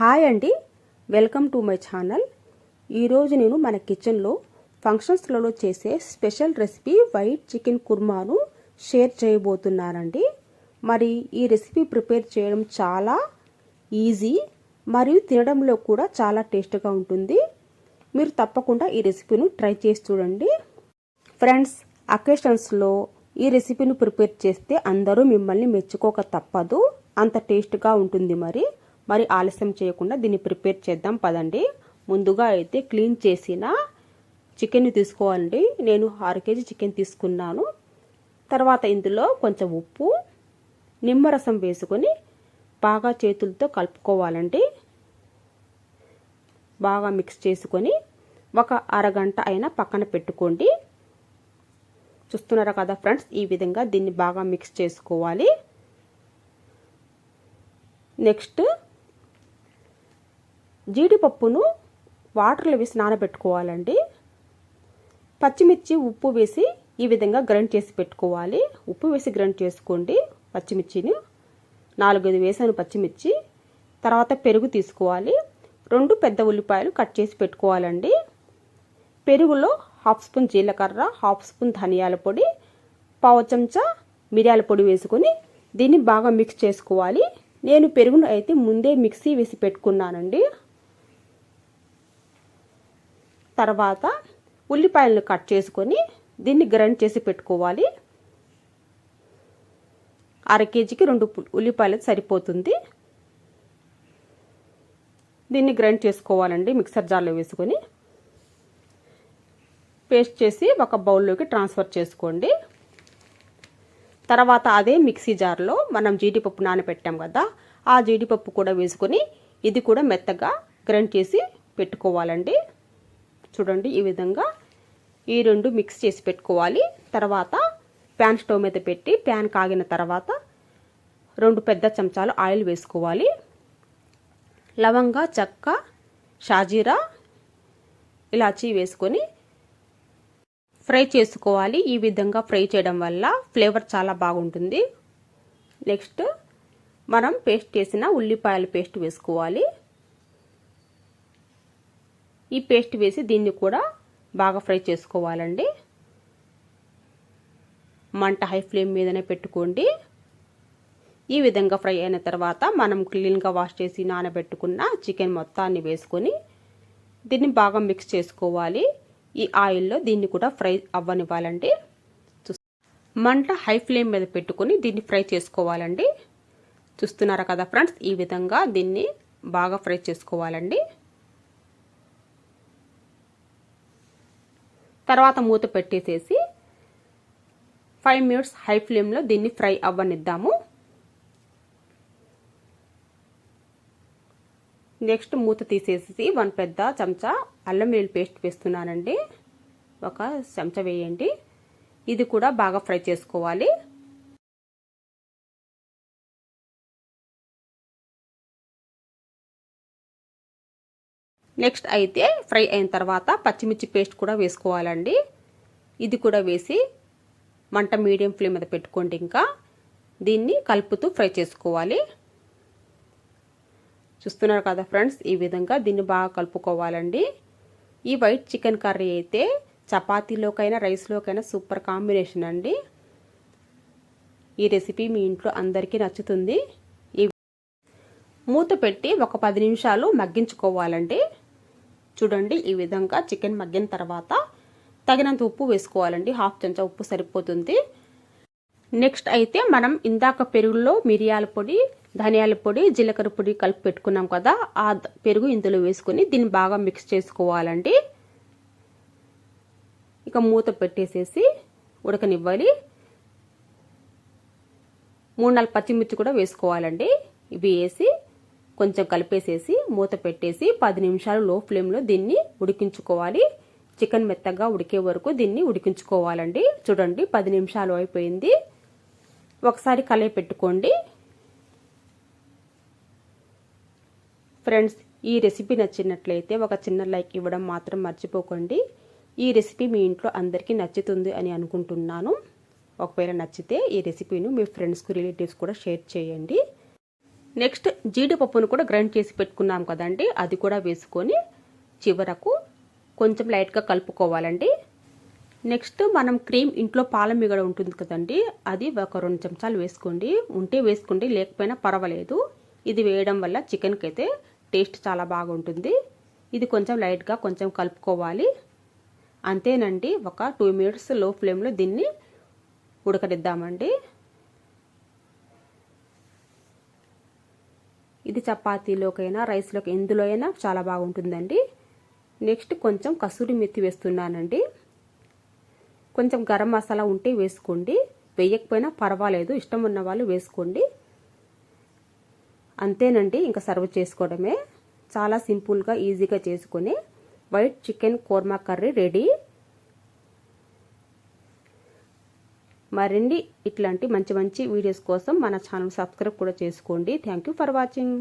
Hi అండి. Welcome to my channel. ఈరోజు నేను మన కిచెన్లో ఫంక్షన్స్లలో చేసే స్పెషల్ రెసిపీ వైట్ చికెన్ కుర్మాను షేర్ చేయబోతున్నానండి. మరి ఈ రెసిపీ ప్రిపేర్ చేయడం చాలా ఈజీ మరియు తినడంలో కూడా చాలా టేస్ట్గా ఉంటుంది. మీరు తప్పకుండా ఈ రెసిపీను ట్రై చేసి చూడండి. ఫ్రెండ్స్ అకేషన్స్లో ఈ రెసిపీని ప్రిపేర్ చేస్తే అందరూ మిమ్మల్ని మెచ్చుకోక తప్పదు. అంత టేస్ట్గా ఉంటుంది మరి. మరి ఆలస్యం చేయకుండా దీన్ని ప్రిపేర్ చేద్దాం. పదండి. ముందుగా అయితే క్లీన్ చేసిన చికెన్ తీసుకోవాలండి. నేను ఆరు కేజీ చికెన్ తీసుకున్నాను. తర్వాత ఇందులో కొంచెం ఉప్పు నిమ్మరసం వేసుకొని బాగా చేతులతో కలుపుకోవాలండి. బాగా మిక్స్ చేసుకొని ఒక అరగంట అయినా పక్కన పెట్టుకోండి. చూస్తున్నారా కదా ఫ్రెండ్స్ ఈ విధంగా దీన్ని బాగా మిక్స్ చేసుకోవాలి. నెక్స్ట్ జీడిపప్పును వాటర్లో వేసి నానబెట్టుకోవాలండి. పచ్చిమిర్చి ఉప్పు వేసి ఈ విధంగా గ్రైండ్ చేసి పెట్టుకోవాలి. ఉప్పు వేసి గ్రైండ్ చేసుకోండి పచ్చిమిర్చిని. నాలుగైదు వేసాను పచ్చిమిర్చి. తర్వాత పెరుగు తీసుకోవాలి. రెండు పెద్ద ఉల్లిపాయలు కట్ చేసి పెట్టుకోవాలండి. పెరుగులో హాఫ్ స్పూన్ జీలకర్ర హాఫ్ స్పూన్ ధనియాల పొడి పావు చెంచా మిరియాల పొడి వేసుకొని దీన్ని బాగా మిక్స్ చేసుకోవాలి. నేను పెరుగును అయితే ముందే మిక్సీ వేసి పెట్టుకున్నానండి. తర్వాత ఉల్లిపాయలను కట్ చేసుకొని దీన్ని గ్రైండ్ చేసి పెట్టుకోవాలి. అర కేజీకి రెండు ఉల్లిపాయలు సరిపోతుంది. దీన్ని గ్రైండ్ చేసుకోవాలండి మిక్సర్ జార్లో వేసుకొని. పేస్ట్ చేసి ఒక బౌల్లోకి ట్రాన్స్ఫర్ చేసుకోండి. తర్వాత అదే మిక్సీ జార్లో మనం జీడిపప్పు నానబెట్టాం కదా ఆ జీడిపప్పు కూడా వేసుకొని ఇది కూడా మెత్తగా గ్రైండ్ చేసి పెట్టుకోవాలండి. చూడండి ఈ విధంగా ఈ రెండు మిక్స్ చేసి పెట్టుకోవాలి. తర్వాత ప్యాన్ స్టవ్ మీద పెట్టి ప్యాన్ కాగిన తర్వాత రెండు పెద్ద చెంచాలు ఆయిల్ వేసుకోవాలి. లవంగ చెక్క షాజీరా ఇలాచీ వేసుకొని ఫ్రై చేసుకోవాలి. ఈ విధంగా ఫ్రై చేయడం వల్ల ఫ్లేవర్ చాలా బాగుంటుంది. నెక్స్ట్ మనం పేస్ట్ చేసిన ఉల్లిపాయల పేస్ట్ వేసుకోవాలి. ఈ పేస్ట్ వేసి దీన్ని కూడా బాగా ఫ్రై చేసుకోవాలండి. మంట హై ఫ్లేమ్ మీదనే పెట్టుకోండి. ఈ విధంగా ఫ్రై అయిన తర్వాత మనం క్లీన్గా వాష్ చేసి నానబెట్టుకున్న చికెన్ మొత్తాన్ని వేసుకొని దీన్ని బాగా మిక్స్ చేసుకోవాలి. ఈ ఆయిల్లో దీన్ని కూడా ఫ్రై అవ్వనివ్వాలండి. మంట హై ఫ్లేమ్ మీద పెట్టుకొని దీన్ని ఫ్రై చేసుకోవాలండి. చూస్తున్నారా కదా ఫ్రెండ్స్? ఈ విధంగా దీన్ని బాగా ఫ్రై చేసుకోవాలండి. తర్వాత మూత పెట్టేసేసి ఫైవ్ మినిట్స్ హై ఫ్లేమ్లో దీన్ని ఫ్రై అవ్వనిద్దాము. నెక్స్ట్ మూత తీసేసి వన్ పెద్ద చెంచా అల్లం వెల్లుల్లి పేస్ట్ వేస్తున్నానండి. ఒక చెంచా వేయండి. ఇది కూడా బాగా ఫ్రై చేసుకోవాలి. నెక్స్ట్ అయితే ఫ్రై అయిన తర్వాత పచ్చిమిర్చి పేస్ట్ కూడా వేసుకోవాలండి. ఇది కూడా వేసి మంట మీడియం ఫ్లేమ్ మీద పెట్టుకోండి ఇంకా. దీన్ని కలుపుతూ ఫ్రై చేసుకోవాలి. చూస్తున్నారు కదా ఫ్రెండ్స్ ఈ విధంగా దీన్ని బాగా కలుపుకోవాలండి. ఈ వైట్ చికెన్ కర్రీ అయితే చపాతీలోకైనా రైస్లోకైనా సూపర్ కాంబినేషన్ అండి. ఈ రెసిపీ మీ ఇంట్లో అందరికీ నచ్చుతుంది. ఈ మూత పెట్టి ఒక పది నిమిషాలు మగ్గించుకోవాలండి. చూడండి ఈ విధంగా చికెన్ మగ్గిన తర్వాత తగినంత ఉప్పు వేసుకోవాలండి. హాఫ్ చెంచా ఉప్పు సరిపోతుంది. నెక్స్ట్ అయితే మనం ఇందాక పెరుగులో మిరియాల పొడి ధనియాల పొడి జీలకర్ర పొడి కలిపి పెట్టుకున్నాం కదా ఆ పెరుగు ఇందులో వేసుకొని దీన్ని బాగా మిక్స్ చేసుకోవాలండి. ఇక మూత పెట్టేసేసి ఉడకనివ్వాలి. మూడు నాలుగు పచ్చిమిర్చి కూడా వేసుకోవాలండి. ఇవి వేసి కొంచెం కలిపేసేసి మూత పెట్టేసి పది నిమిషాలు లో ఫ్లేమ్లో దీన్ని ఉడికించుకోవాలి. చికెన్ మెత్తగా ఉడికే వరకు దీన్ని ఉడికించుకోవాలండి. చూడండి పది నిమిషాలు అయిపోయింది. ఒకసారి కలయి పెట్టుకోండి. ఫ్రెండ్స్ ఈ రెసిపీ నచ్చినట్లయితే ఒక చిన్న లైక్ ఇవ్వడం మాత్రం మర్చిపోకండి. ఈ రెసిపీ మీ ఇంట్లో అందరికీ నచ్చుతుంది అని అనుకుంటున్నాను. ఒకవేళ నచ్చితే ఈ రెసిపీను మీ ఫ్రెండ్స్కు రిలేటివ్స్ కూడా షేర్ చేయండి. నెక్స్ట్ జీడిపప్పును కూడా గ్రైండ్ చేసి పెట్టుకున్నాం కదండి. అది కూడా వేసుకొని చివరకు కొంచెం లైట్గా కలుపుకోవాలండి. నెక్స్ట్ మనం క్రీమ్ ఇంట్లో పాల మిగడ ఉంటుంది కదండి. అది ఒక రెండు చెంచాలు వేసుకోండి. ఉంటే వేసుకోండి లేకపోయినా పర్వాలేదు. ఇది వేయడం వల్ల చికెన్కి అయితే టేస్ట్ చాలా బాగుంటుంది. ఇది కొంచెం లైట్గా కొంచెం కలుపుకోవాలి. అంతేనండి. ఒక టూ మినిట్స్లో ఫ్లేమ్లో దీన్ని ఉడకనిద్దామండి. ఇది చపాతీలోకైనా రైస్లోకి ఎందులో అయినా చాలా బాగుంటుందండి. నెక్స్ట్ కొంచెం కసూరి మెత్తి వేస్తున్నానండి. కొంచెం గరం మసాలా ఉంటే వేసుకోండి. వేయకపోయినా పర్వాలేదు ఇష్టం ఉన్న వాళ్ళు వేసుకోండి. అంతేనండి ఇంకా సర్వ్ చేసుకోవడమే. చాలా సింపుల్గా ఈజీగా చేసుకొని white chicken korma curry ready. మరిన్ని ఇట్లాంటి మంచి మంచి వీడియోస్ కోసం మన ఛానల్ సబ్స్క్రైబ్ కూడా చేసుకోండి. Thank you for watching